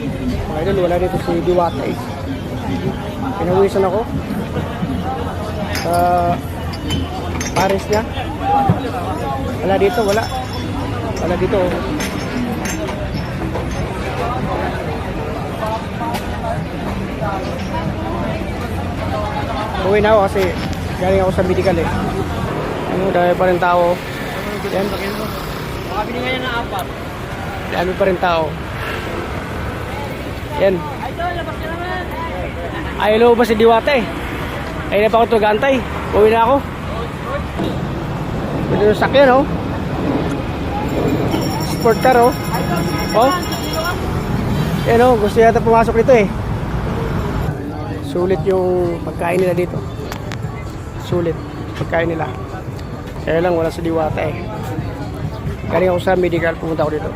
Mga idol, wala dito si Diwata eh. Pinawisan ako. Sa Paris niya. Wala dito, wala. Wala dito. oh. Uwi na ako kasi galing ako sa medical eh. Ano, dami pa rin tao. Yan. Baka binigyan niya ng apat. Dami pa rin tao. Yan. Ay, ba si Diwata eh? Ay, na pa ako tagantay. Uwi na ako. Pwede yung sakyan, oh. Sport car, oh. Oh. Yan, oh. Gusto yata pumasok dito, eh. Sulit yung pagkain nila dito. Sulit. Pagkain nila. Kaya lang, wala sa Diwata, eh. Galing ako sa medical, pumunta ako dito.